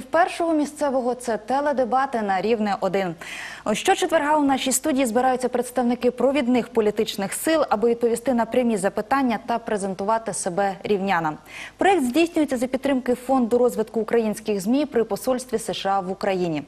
Глядачів першого місцевого. Це теледебати на рівне 1 Щочетверга у нашій студії збираються представники провідних політичних сил, аби відповісти на прямі запитання та презентувати себе рівнянам. Проект здійснюється за підтримки фонду розвитку українських змі при посольстві США в Україні.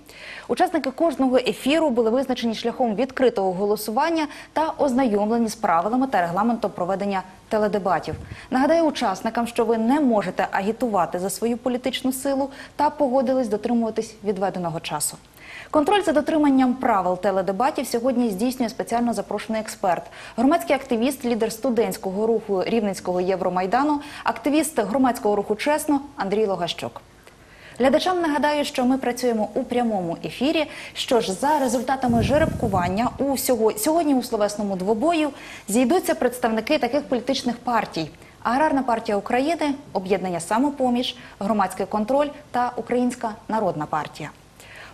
Учасники кожного ефіру були визначені шляхом відкритого голосування та ознайомлені з правилами та регламентом проведення теледебатів. Нагадаю учасникам, що ви не можете агітувати за свою політичну силу та погодились дотримуватись відведеного часу. Контроль за дотриманням правил теледебатів сьогодні здійснює спеціально запрошений експерт, громадський активіст, лідер студентського руху Рівненського Євромайдану, активіст громадського руху Чесно Андрій Логащук. Глядачам нагадаю, що ми працюємо у прямому ефірі. Що ж, за результатами жеребкування у сього- сьогодні у словесному двобою зійдуться представники таких політичних партій: Аграрна партія України, Об'єднання Самопоміч, Громадський контроль та Українська народна партія.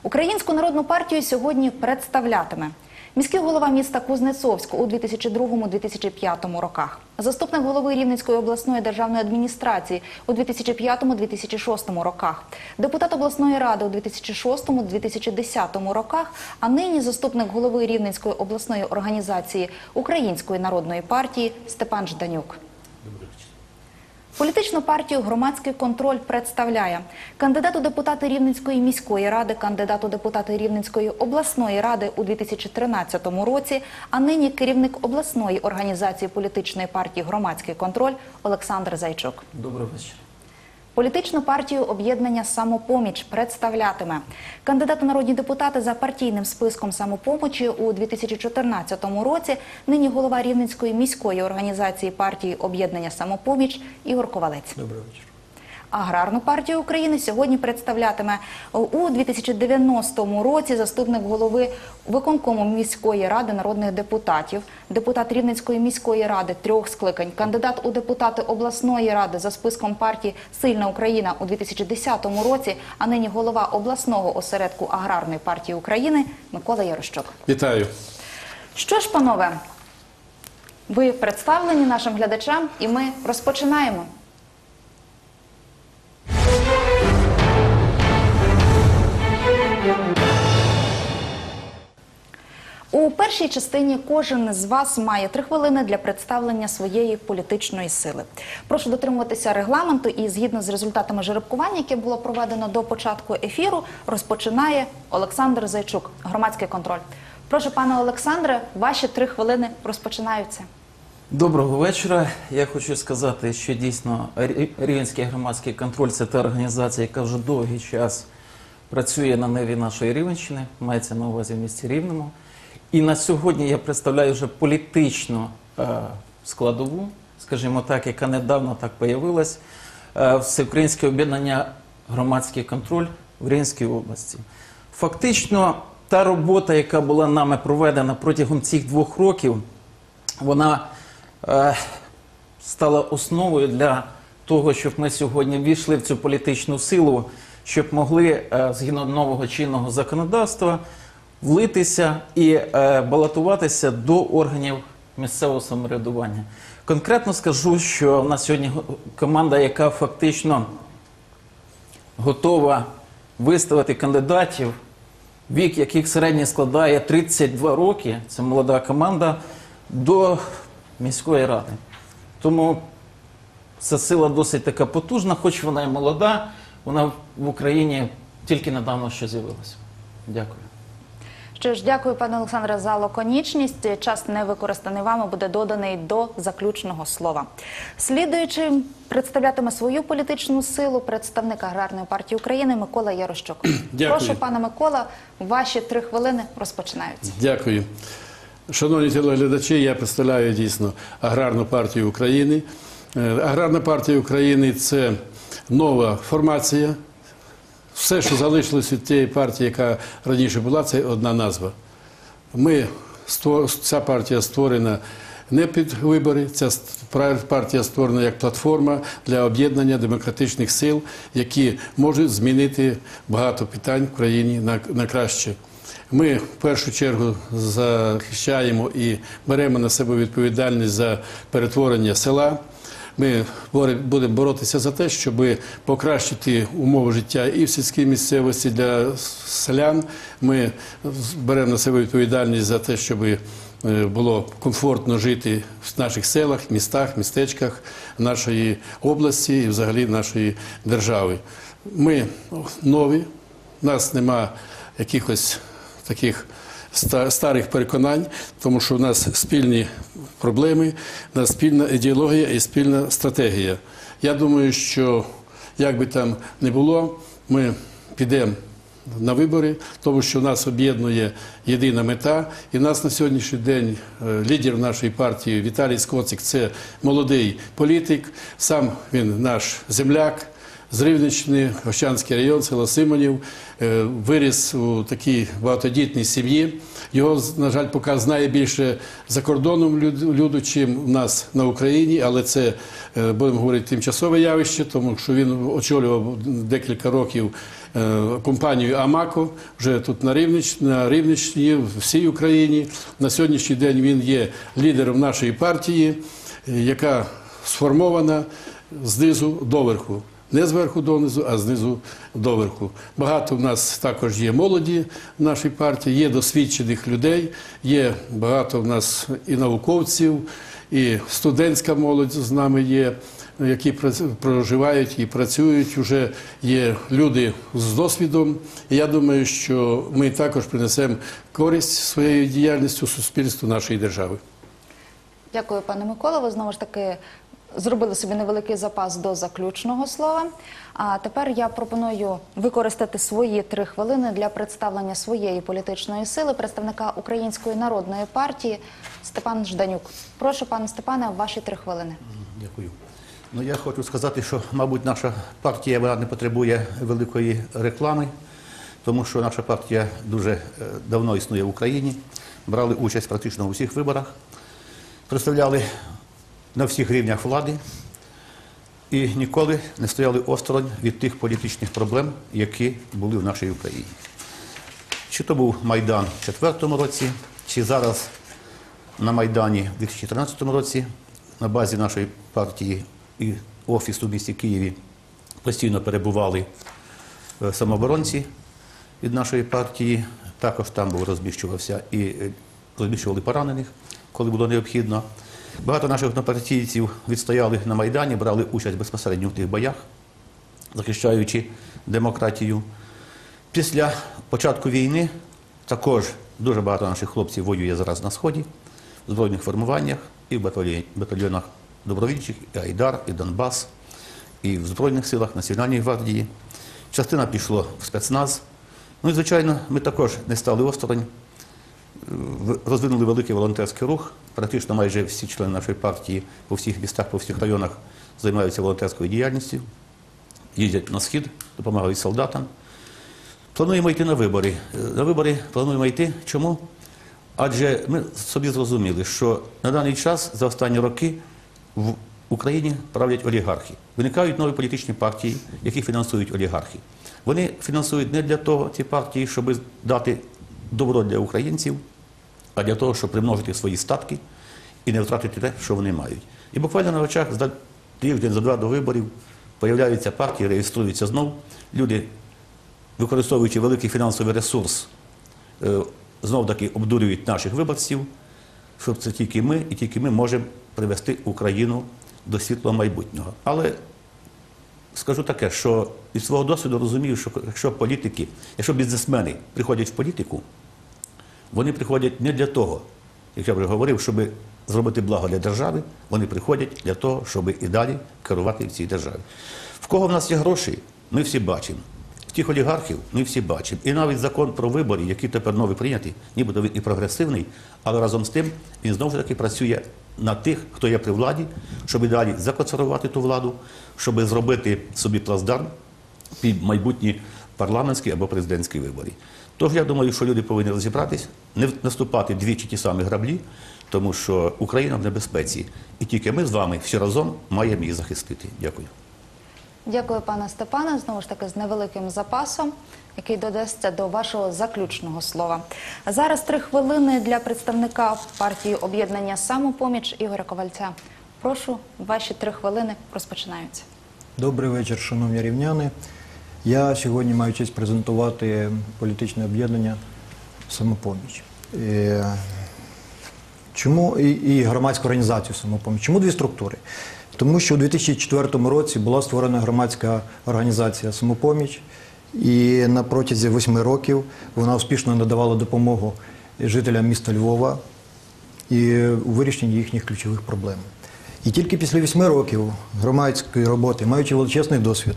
Українську народну партію сьогодні представлятиме міський голова міста Кузнецовськ у 2002-2005 роках, заступник голови Рівненської обласної державної адміністрації у 2005-2006 роках, депутат обласної ради у 2006-2010 роках, а нині заступник голови Рівненської обласної організації Української народної партії Степан Жданюк. Політичну партію громадський контроль представляє кандидат у депутати Рівненської міської ради, кандидат у депутати Рівненської обласної ради у 2013 році, а нині керівник обласної організації політичної партії Громадський контроль Олександр Зайчук. Добрий вечір. Політичну партію об'єднання Самопоміч представлятиме кандидат у народні депутати за партійним списком самопомочі у 2014 році. Нині голова Рівненської міської організації партії об'єднання Самопоміч Ігор Ковалець. Добрий вечір. Аграрну партію України сьогодні представлятиме у 2090 році заступник голови виконкому міської ради народних депутатів, депутат Рівненської міської ради трьох скликань, кандидат у депутати обласної ради за списком партії Сильна Україна у 2010 році, а нині голова обласного осередку Аграрної партії України Микола Ярощук. Вітаю. Що ж, панове, ви представлені нашим глядачам, і ми розпочинаємо. У першій частині кожен з вас має три хвилини для представлення своєї політичної сили. Прошу дотримуватися регламенту і згідно з результатами жеребкування, яке було проведено до початку ефіру, розпочинає Олександр Зайчук, громадський контроль. Прошу, пане Олександре, ваші три хвилини розпочинаються. Доброго вечора. Я хочу сказати, що дійсно Рі- Рівненський громадський контроль це та організація, яка вже довгий час працює на ниві нашої Рівенщини, мається на увазі в місті Рівному. І на сьогодні я представляю вже політичну е, складову, скажімо так, яка недавно так появилась. Е, Всеукраїнське об'єднання громадський контроль в Рівненській області. Фактично, та робота, яка була нами проведена протягом цих двох років, вона е, стала основою для того, щоб ми сьогодні ввійшли в цю політичну силу, щоб могли згідно нового чинного законодавства влитися і е, балотуватися до органів місцевого самоврядування. Конкретно скажу, що в нас сьогодні команда, яка фактично готова виставити кандидатів, вік яких середній складає 32 роки, це молода команда, до міської ради. Тому ця сила досить така потужна, хоч вона і молода, вона в Україні тільки недавно ще з'явилася. Дякую. Що ж, дякую, пане Олександре, за лаконічність. Час не використаний вами буде доданий до заключного слова. Слідуючим представлятиме свою політичну силу представник аграрної партії України Микола Ярощук. Дякую. Прошу, пане Микола, ваші три хвилини розпочинаються. Дякую. Шановні телеглядачі, я представляю дійсно Аграрну партію України. Е, Аграрна партія України це нова формація. Все, що залишилось від тієї партії, яка раніше була, це одна назва. Ми, ця партія створена не під вибори, ця партія створена як платформа для об'єднання демократичних сил, які можуть змінити багато питань в країні на, на краще. Ми в першу чергу захищаємо і беремо на себе відповідальність за перетворення села. Ми будемо боротися за те, щоб покращити умови життя і в сільській місцевості для селян. Ми беремо на себе відповідальність за те, щоб е, було комфортно жити в наших селах, містах, містечках нашої області і взагалі нашої держави. Ми нові, у нас нема якихось таких старих переконань, тому що у нас спільні проблеми, у нас спільна ідеологія і спільна стратегія. Я думаю, що як би там не було, ми підемо на вибори, тому що нас об'єднує єдина мета. І в нас на сьогоднішній день е, лідер нашої партії Віталій Скоцик це молодий політик, сам він наш земляк. З Рівненщини, Ощанський район, село Симонів, е, виріс у такій багатодітній сім'ї. Його, на жаль, поки знає більше за кордоном люду, чим у нас на Україні, але це, е, будемо говорити, тимчасове явище, тому що він очолював декілька років е, компанію Амако вже тут на Рівненщині, на Рівненщині, в всій Україні. На сьогоднішній день він є лідером нашої партії, яка сформована знизу до верху. Не зверху донизу, а знизу до верху. Багато в нас також є молоді в нашій партії, є досвідчених людей, є багато в нас і науковців, і студентська молодь з нами є, які проживають і працюють. Вже є люди з досвідом. Я думаю, що ми також принесемо користь своєю діяльністю суспільству нашої держави. Дякую, пане Микола. Ви знову ж таки зробили собі невеликий запас до заключного слова. А тепер я пропоную використати свої три хвилини для представлення своєї політичної сили представника Української народної партії Степан Жданюк. Прошу, пане Степане, ваші три хвилини. Дякую. Ну, я хочу сказати, що, мабуть, наша партія вона не потребує великої реклами, тому що наша партія дуже е, давно існує в Україні, брали участь практично у всіх виборах, представляли на всіх рівнях влади і ніколи не стояли осторонь від тих політичних проблем, які були в нашій Україні. Чи то був Майдан у 2004 році, чи зараз на Майдані у 2013 році на базі нашої партії і офісу в місті Києві постійно перебували е, самооборонці від нашої партії. Також там був розміщувався і е, розміщували поранених, коли було необхідно. Багато наших однопартійців відстояли на Майдані, брали участь безпосередньо в тих боях, захищаючи демократію. Після початку війни також дуже багато наших хлопців воює зараз на Сході, в збройних формуваннях, і в батальйонах добровольчих, і Айдар, і Донбас, і в Збройних силах Національної гвардії. Частина пішло в спецназ. Ну і, звичайно, ми також не стали осторонь. Розвинули великий волонтерський рух. Практично майже всі члени нашої партії по всіх містах, по всіх районах займаються волонтерською діяльністю, їздять на схід, допомагають солдатам. Плануємо йти на вибори. Е, На вибори плануємо йти. Чому? Адже ми собі зрозуміли, що на даний час за останні роки в Україні правлять олігархи. Виникають нові політичні партії, які фінансують олігархи. Вони фінансують не для того ці партії, щоб дати добро для українців, а для того, щоб примножити свої статки і не втратити те, що вони мають. І буквально на очах за тиждень, за два до виборів появляються партії, реєструються знов. Люди використовуючи великий фінансовий ресурс, е, знов таки обдурюють наших виборців, що це тільки ми і тільки ми можемо привести Україну до світлого майбутнього. Але скажу таке, що із свого досвіду розумію, що якщо політики, якщо бізнесмени приходять в політику, вони приходять не для того, як я вже говорив, щоб зробити благо для держави, вони приходять для того, щоб і далі керувати в цій державі. В кого в нас є гроші, ми всі бачимо. Тих олігархів ми всі бачимо. І навіть закон про вибори, який тепер новий прийнятий, нібито він і прогресивний, але разом з тим він знову ж таки працює на тих, хто є при владі, щоб і далі законсервувати ту владу, щоб зробити собі плацдарм під майбутні парламентські або президентські вибори. Тож я думаю, що люди повинні розібратись, не наступати двічі ті самі граблі, тому що Україна в небезпеці, і тільки ми з вами всі разом маємо її захистити. Дякую. Дякую, пане Степане. Знову ж таки, з невеликим запасом, який додасться до вашого заключного слова. Зараз три хвилини для представника партії об'єднання самопоміч Ігоря Ковальця. Прошу, ваші три хвилини розпочинаються. Добрий вечір, шановні рівняни. Я сьогодні маю честь презентувати політичне об'єднання Самопоміч. Е, Чому і, і громадську організацію Самопоміч? Чому дві структури? Тому що у 2004 році була створена громадська організація Самопоміч, і на протязі восьми років вона успішно надавала допомогу жителям міста Львова і у вирішенні їхніх ключових проблем. І тільки після вісьми років громадської роботи, маючи величезний досвід,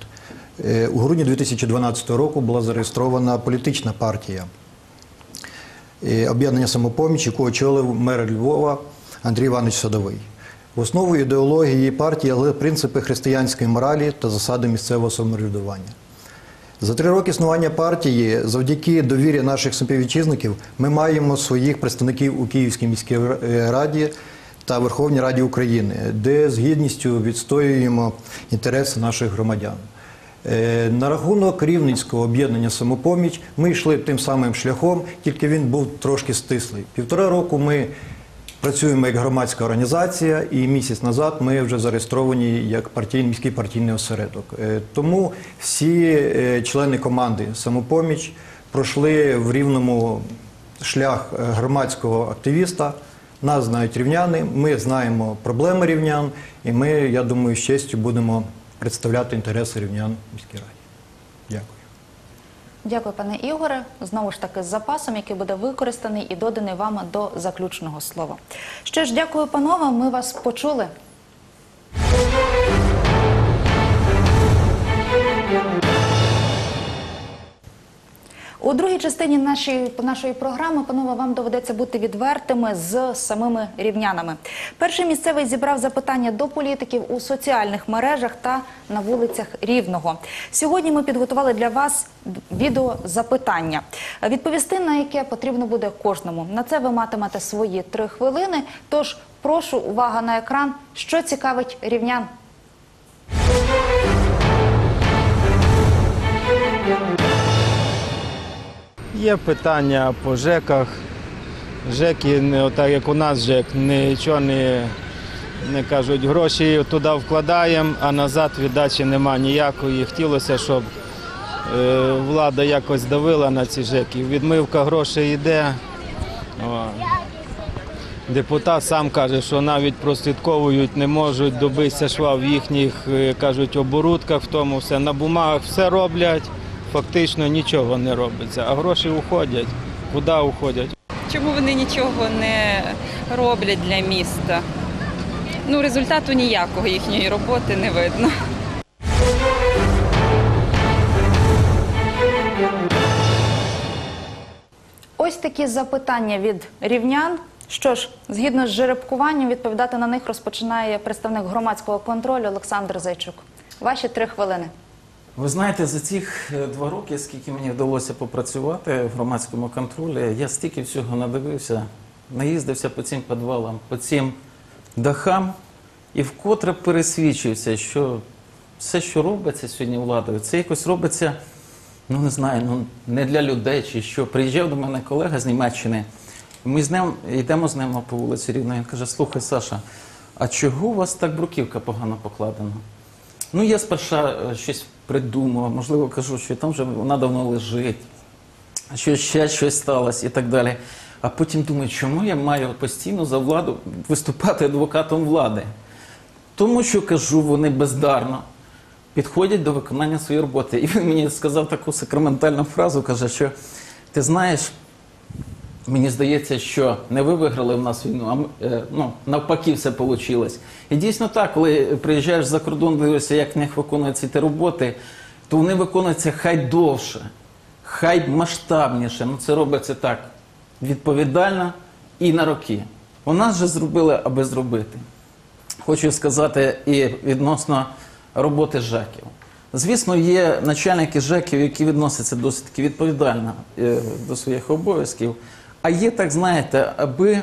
у грудні 2012 року була зареєстрована політична партія е, об'єднання самопоміч, яку очолив мер Львова Андрій Іванович Садовий. В основу ідеології партії але принципи християнської моралі та засади місцевого самоврядування. За три роки існування партії, завдяки довірі наших співвітчизників, ми маємо своїх представників у Київській міській е, раді та Верховній Раді України, де з гідністю відстоюємо інтереси наших громадян. Е, На рахунок Рівненського об'єднання самопоміч ми йшли тим самим шляхом, тільки він був трошки стислий. Півтора року ми працюємо як громадська організація, і місяць назад ми вже зареєстровані як партійний міський партійний осередок. Е, Тому всі е, члени команди самопоміч пройшли в рівному шлях громадського активіста. Нас знають рівняни, ми знаємо проблеми рівнян, і ми, я думаю, з честю будемо представляти інтереси рівнян міській раді. Дякую. Дякую, пане Ігоре. Знову ж таки з запасом, який буде використаний і доданий вам до заключного слова. Що ж, дякую, панове. Ми вас почули. У другій частині нашої, нашої програми, панове, вам доведеться бути відвертими з самими рівнянами. Перший місцевий зібрав запитання до політиків у соціальних мережах та на вулицях Рівного. Сьогодні ми підготували для вас відеозапитання, відповісти на яке потрібно буде кожному. На це ви матимете свої три хвилини. Тож прошу увага на екран, що цікавить рівнян. Є питання по ЖЕКах. ЖЕКи, не отак як у нас ЖЕК, нічого не, не кажуть, гроші туди вкладаємо, а назад віддачі нема ніякої. Хотілося, щоб е, влада якось давила на ці ЖЕКи. Відмивка грошей йде. О. Депутат сам каже, що навіть прослідковують, не можуть добитися шва в їхніх е, кажуть, оборудках, в тому все. На бумагах все роблять, фактично нічого не робиться, а гроші уходять. Куди уходять? Чому вони нічого не роблять для міста? Ну, результату ніякого їхньої роботи не видно. Ось такі запитання від рівнян. Що ж, згідно з жеребкуванням, відповідати на них розпочинає представник громадського контролю Олександр Зайчук. Ваші три хвилини. Ви знаєте, за цих е, два роки, скільки мені вдалося попрацювати в громадському контролі, я стільки всього надивився, наїздився по цим підвалам, по цим дахам, і вкотре пересвідчився, що все, що робиться сьогодні владою, це якось робиться, ну не знаю, ну не для людей чи що. Приїжджав до мене колега з Німеччини. Ми з ним йдемо з ним по вулиці Рівно. Він каже: слухай, Саша, а чого у вас так бруківка погано покладена? Ну, я сперша е, щось придумав, можливо, кажу, що там вже вона давно лежить, що ще щось сталося і так далі. А потім думаю, чому я маю постійно за владу виступати адвокатом влади? Тому що кажу, вони бездарно підходять до виконання своєї роботи. І він мені сказав таку сакраментальну фразу, каже, що ти знаєш, Мені здається, що не ви виграли в нас війну, а е, ну, навпаки все вийшло. І дійсно так, коли приїжджаєш за кордон, дивишся, як в них виконуються ці роботи, то вони виконуються хай довше, хай масштабніше. Ну це робиться так відповідально і на роки. У нас же зробили, аби зробити. Хочу сказати і відносно роботи ЖЕКів. Звісно, є начальники ЖЕКів, які відносяться досить відповідально е, до своїх обов'язків. А є, так знаєте, аби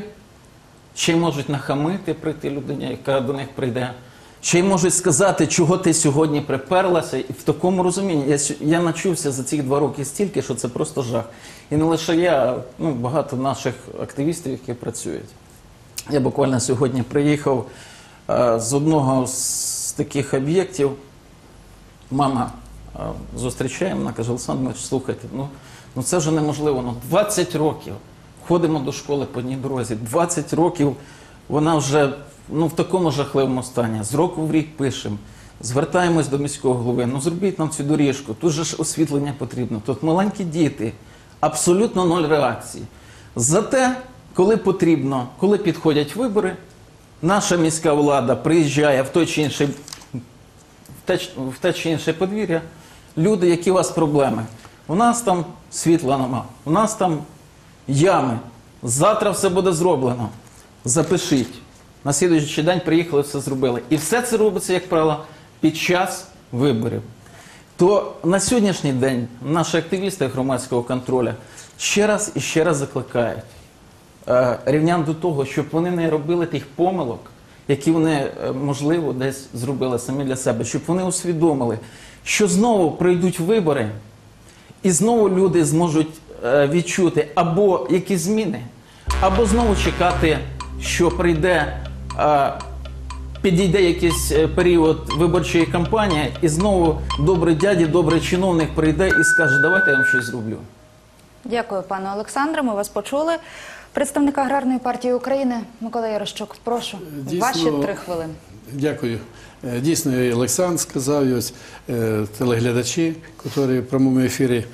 ще й можуть нахамити прийти людині, яка до них прийде. Ще й можуть сказати, чого ти сьогодні приперлася, і в такому розумінні. Я, я начувся за ці два роки стільки, що це просто жах. І не лише я, ну, багато наших активістів, які працюють. Я буквально сьогодні приїхав Е, З одного з таких об'єктів мама е, зустрічає, вона каже, Олександр слухайте, ну, ну це вже неможливо. Ну, 20 років ходимо до школи по одній дорозі, 20 років вона вже ну, в такому жахливому стані. З року в рік пишемо. Звертаємось до міського голови, ну зробіть нам цю доріжку, тут же ж освітлення потрібно, тут маленькі діти, абсолютно ноль реакції. Зате, коли потрібно, коли підходять вибори, наша міська влада приїжджає в той чи інший в те чи інше подвір'я, люди, які у вас проблеми. У нас там світла нема, у нас там ями. Завтра все буде зроблено. Запишіть. На слідуючий день приїхали, все зробили. І все це робиться, як правило, під час виборів. То на сьогоднішній день наші активісти громадського контролю ще раз і ще раз закликають е, рівнян до того, щоб вони не робили тих помилок, які вони, е, можливо, десь зробили самі для себе, щоб вони усвідомили, що знову прийдуть вибори, і знову люди зможуть відчути або якісь зміни, або знову чекати, що прийде. е, Підійде якийсь е, період виборчої кампанії, і знову добрий дяді, добрий чиновник прийде і скаже, давайте я вам щось зроблю. Дякую, пане Олександре. Ми вас почули. Представник аграрної партії України Микола Ярощук, прошу. Дійсно, Ваші три хвилини. Дякую. Е, Дійсно, і Олександр сказав, і ось е, телеглядачі, які в прямому ефірі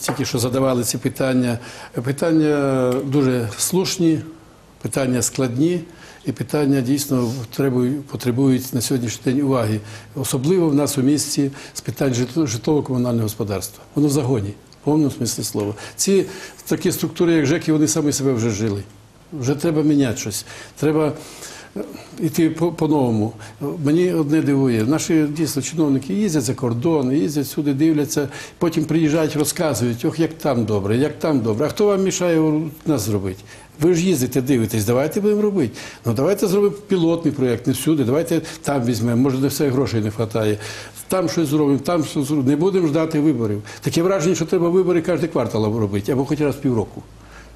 тільки що задавали ці питання. Е, Питання дуже слушні, питання складні. І питання дійсно требують- потребують на сьогоднішній день уваги, особливо в нас у місті з питань житло- житлово-комунального господарства. Воно в загоні, повному смислі слова. Ці такі структури, як ЖЕКи, вони самі себе вже жили. Вже треба міняти щось. Треба йти по- по-новому. Мені одне дивує. Наші дійсно чиновники їздять за кордон, їздять сюди, дивляться, потім приїжджають, розказують, ох, як там добре, як там добре. А хто вам мішає нас зробити? Ви ж їздите, дивитесь, давайте будемо робити. Ну давайте зробимо пілотний проєкт, не всюди, давайте там візьмемо, може, на все грошей не вистачає. Там щось зробимо, там щось зробимо. Не будемо ждати виборів. Таке враження, що треба вибори кожен квартал робити, або хоч раз півроку.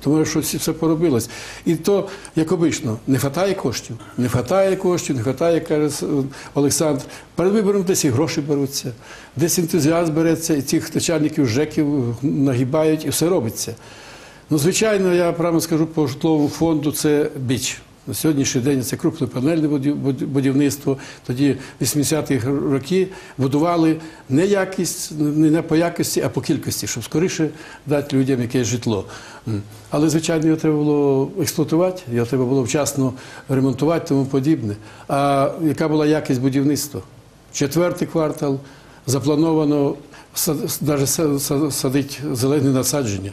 Тому що все поробилось. І то, як обично, не вистачає коштів. Не вистачає коштів, не вистачає, каже Олександр. Перед вибором десь і гроші беруться, десь ентузіазм береться, і цих начальників ЖЕКів нагибають, і все робиться. Ну, звичайно, я прямо скажу по житловому фонду це біч. На сьогоднішній день це крупнопанельне буді- буді- будівництво. Тоді 80-х роки будували не якість, не по якості, а по кількості, щоб скоріше дати людям якесь житло. Але, звичайно, його треба було експлуатувати, його треба було вчасно ремонтувати, тому подібне. А яка була якість будівництва? Четвертий квартал заплановано навіть садити зелені насадження.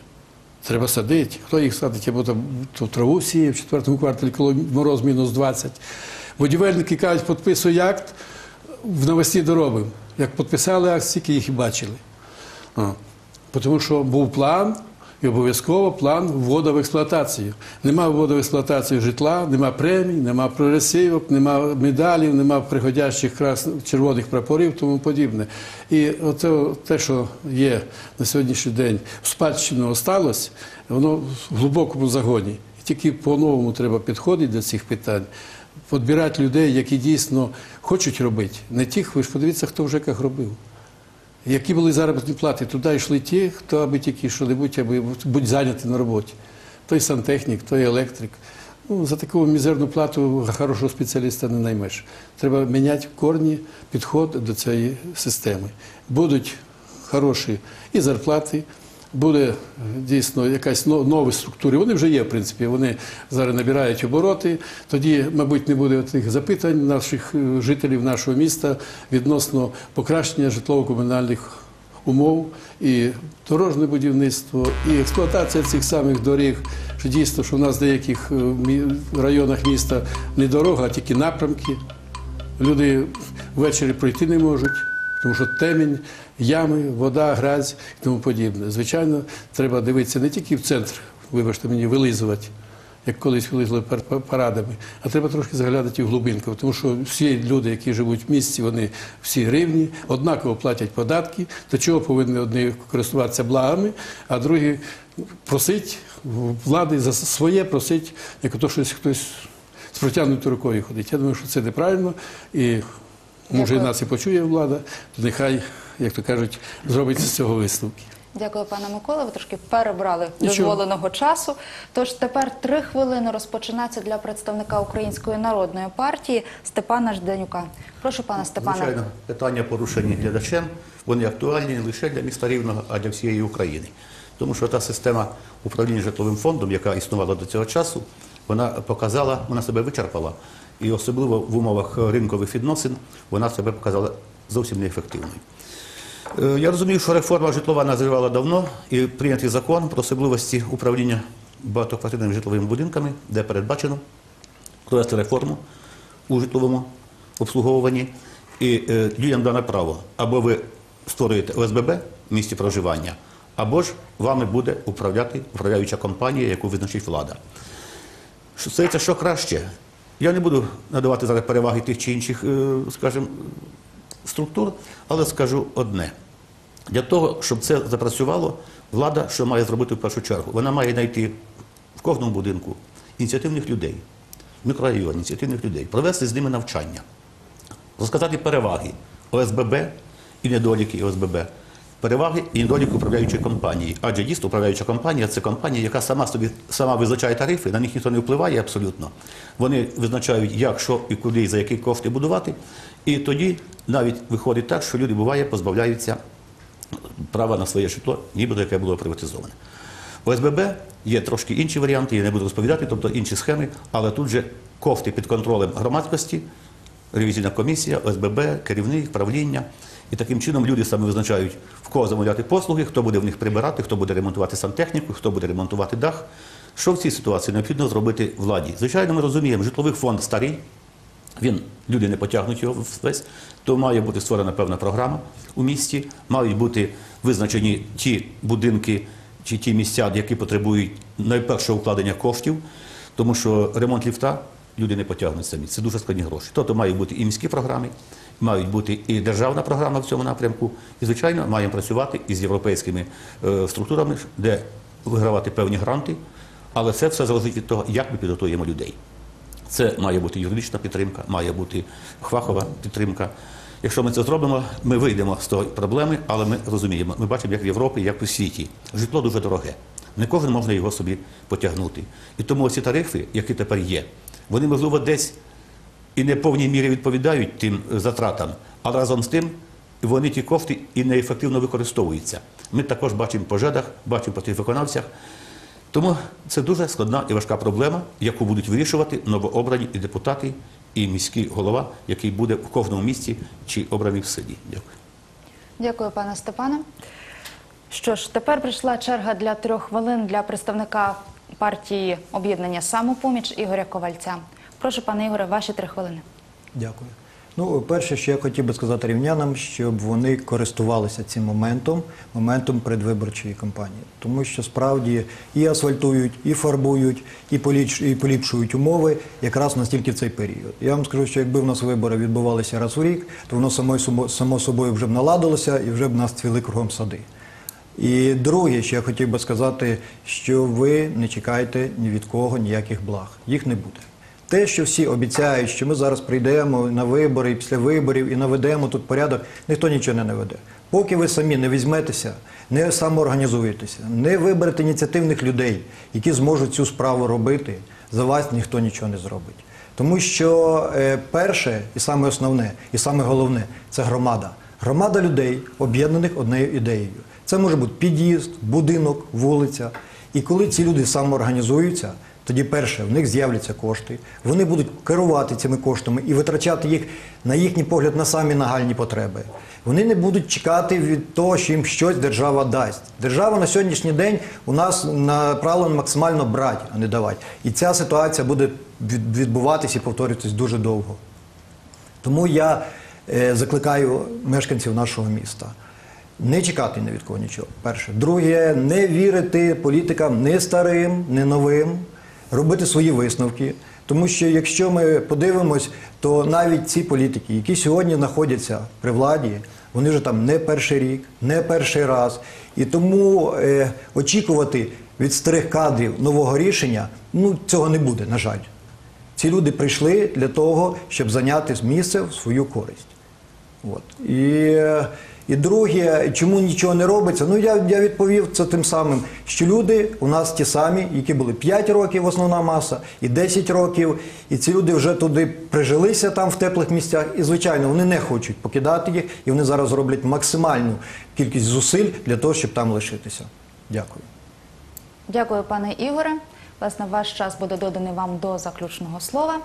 Треба садити. Хто їх садить? Або там то траву сіє в четвертому кварталі, коли мороз мінус 20. Будівельники кажуть, підписуй акт, в новості доробимо. Як підписали акт, стільки їх і бачили. Тому що був план, і обов'язково план вводу в експлуатацію. Нема вводу в експлуатацію житла, нема премій, нема прогресивок, нема медалів, нема приходящих красних червоних прапорів, тому подібне. І оце, те, що є на сьогоднішній день в спадщину осталось, воно в глибокому загоні. І тільки по-новому треба підходити до цих питань. Подбирати людей, які дійсно хочуть робити. Не тих, ви ж подивіться, хто вже як робив. Які були заробітні плати? Туди йшли ті, хто аби тільки що-небудь, аби будь зайняті на роботі. Той сантехнік, той електрик. Ну, за таку мізерну плату хорошого спеціаліста не наймеш. Треба міняти корні підход до цієї системи. Будуть хороші і зарплати, буде е, дійсно якась но- нова структура. Вони вже є, в принципі. Вони зараз набирають обороти. Тоді, мабуть, не буде тих запитань наших е, жителів нашого міста відносно покращення житлово-комунальних умов і дорожне будівництво, і експлуатація цих самих доріг. Що дійсно, що в нас в деяких е, районах міста не дорога, а тільки напрямки. Люди ввечері пройти не можуть, тому що темінь, ями, вода, грязь і тому подібне. Звичайно, треба дивитися не тільки в центр, вибачте мені, вилизувати, як колись пар- парадами, а треба трошки заглядати і в глибинку, тому що всі люди, які живуть в місті, вони всі рівні, однаково платять податки, до чого повинні одні користуватися благами, а другі просить влади за своє, просить, як то щось хтось з протягнутою рукою ходити. Я думаю, що це неправильно. І може і нас і почує влада, то нехай, як то кажуть, зробить з цього висновки. Дякую, пане Микола. Ви трошки перебрали Нічого. дозволеного часу. Тож тепер три хвилини розпочинається для представника Української народної партії Степана Жданюка. Прошу, пане Степане. Звичайно, питання порушені глядачем, вони актуальні не лише для міста Рівного, а для всієї України. Тому що та система управління житловим фондом, яка існувала до цього часу, вона показала, вона себе вичерпала. І особливо в умовах ринкових відносин вона себе показала зовсім неефективною. Е, Я розумію, що реформа житлова назрівала давно і прийнятий закон про особливості управління багатоквартирними житловими будинками, де передбачено провести реформу у житловому обслуговуванні. І е, людям дане право або ви створюєте ОСББ в місті проживання, або ж вами буде управляти управляюча компанія, яку визначить влада. Що це, це що краще? Я не буду надавати зараз переваги тих чи інших, е, скажімо, структур, але скажу одне. Для того, щоб це запрацювало, влада що має зробити в першу чергу? Вона має знайти в кожному будинку ініціативних людей, в мікрорайоні ініціативних людей, провести з ними навчання, розказати переваги ОСББ і недоліки ОСББ, переваги і недоліки управляючої компанії. Адже дійсно управляюча компанія це компанія, яка сама собі сама визначає тарифи, на них ніхто не впливає абсолютно. Вони визначають, як, що і куди, і за які кошти будувати. І тоді навіть виходить так, що люди буває позбавляються права на своє житло, нібито яке було приватизоване. В ОСББ є трошки інші варіанти, я не буду розповідати, тобто інші схеми, але тут же кошти під контролем громадськості, ревізійна комісія, ОСББ, керівник, правління. І таким чином люди саме визначають, в кого замовляти послуги, хто буде в них прибирати, хто буде ремонтувати сантехніку, хто буде ремонтувати дах. Що в цій ситуації необхідно зробити владі? Звичайно, ми розуміємо, житловий фонд старий, він, люди не потягнуть його весь, то має бути створена певна програма у місті, мають бути визначені ті будинки чи ті місця, які потребують найпершого вкладення коштів, тому що ремонт ліфта люди не потягнуть самі. Це дуже складні гроші. Тобто мають бути і міські програми, мають бути і державна програма в цьому напрямку. І, звичайно, маємо працювати із європейськими е, структурами, де вигравати певні гранти, але це все залежить від того, як ми підготуємо людей. Це має бути юридична підтримка, має бути фахова підтримка. Якщо ми це зробимо, ми вийдемо з тої проблеми, але ми розуміємо, ми бачимо, як в Європі, як у світі. Житло дуже дороге. Не кожен може його собі потягнути. І тому ці тарифи, які тепер є, вони, можливо, десь і не в повній мірі відповідають тим е, затратам, але разом з тим вони ті кошти і неефективно використовуються. Ми також бачимо по ЖЕДах, бачимо по тих виконавцях. Тому це дуже складна і важка проблема, яку будуть вирішувати новообрані і депутати, і міський голова, який буде в кожному місті чи обраний в селі. Дякую. Дякую, пане Степане. Що ж, тепер прийшла черга для трьох хвилин для представника партії об'єднання самопоміч Ігоря Ковальця. Прошу, пане Ігоре, ваші три хвилини. Дякую. Ну, перше, що я хотів би сказати рівнянам, щоб вони користувалися цим моментом, моментом предвиборчої кампанії. Тому що справді і асфальтують, і фарбують, і, поліпшують умови якраз настільки в цей період. Я вам скажу, що якби в нас вибори відбувалися раз у рік, то воно само, само собою вже б наладилося і вже б нас цвіли кругом сади. І друге, що я хотів би сказати, що ви не чекайте ні від кого ніяких благ. Їх не буде. Те, що всі обіцяють, що ми зараз прийдемо на вибори і після виборів і наведемо тут порядок, ніхто нічого не наведе. Поки ви самі не візьметеся, не самоорганізуєтеся, не виберете ініціативних людей, які зможуть цю справу робити, за вас ніхто нічого не зробить. Тому що е, перше і саме основне, і саме головне це громада. Громада людей, об'єднаних однією ідеєю. Це може бути під'їзд, будинок, вулиця. І коли ці люди самоорганізуються, тоді перше, в них з'являться кошти, вони будуть керувати цими коштами і витрачати їх, на їхній погляд, на самі нагальні потреби. Вони не будуть чекати від того, що їм щось держава дасть. Держава на сьогоднішній день у нас направлена максимально брати, а не давати. І ця ситуація буде від- відбуватись і повторюватись дуже довго. Тому я е, закликаю мешканців нашого міста не чекати ні від кого нічого. Перше. Друге, не вірити політикам не старим, не новим, робити свої висновки. Тому що якщо ми подивимось, то навіть ці політики, які сьогодні знаходяться при владі, вони вже там не перший рік, не перший раз. І тому е, очікувати від старих кадрів нового рішення, ну цього не буде, на жаль. Ці люди прийшли для того, щоб зайняти місце в свою користь. От. І, е, і друге, чому нічого не робиться? Ну я, я відповів це тим самим, що люди у нас ті самі, які були 5 років основна маса, і 10 років, і ці люди вже туди прижилися там в теплих місцях. І звичайно, вони не хочуть покидати їх, і вони зараз роблять максимальну кількість зусиль для того, щоб там лишитися. Дякую. Дякую, пане Ігоре. Власне, ваш час буде доданий вам до заключного слова.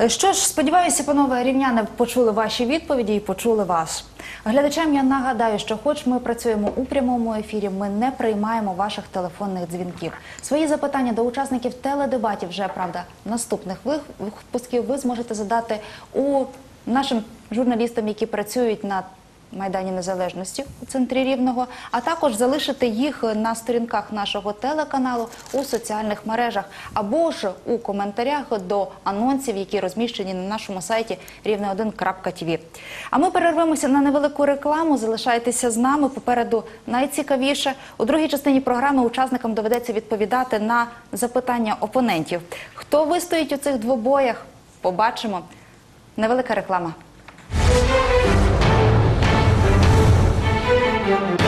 Е, Що ж, сподіваюся, панове рівняни почули ваші відповіді і почули вас. Глядачам я нагадаю, що, хоч ми працюємо у прямому ефірі, ми не приймаємо ваших телефонних дзвінків. Свої запитання до учасників теледебатів вже правда наступних випусків ви зможете задати у нашим журналістам, які працюють на Майдані Незалежності у центрі Рівного, а також залишити їх на сторінках нашого телеканалу у соціальних мережах або ж у коментарях до анонсів, які розміщені на нашому сайті рівне1.tv. А ми перервемося на невелику рекламу. Залишайтеся з нами. Попереду найцікавіше у другій частині програми учасникам доведеться відповідати на запитання опонентів. Хто вистоїть у цих двобоях? Побачимо. Невелика реклама. Thank you.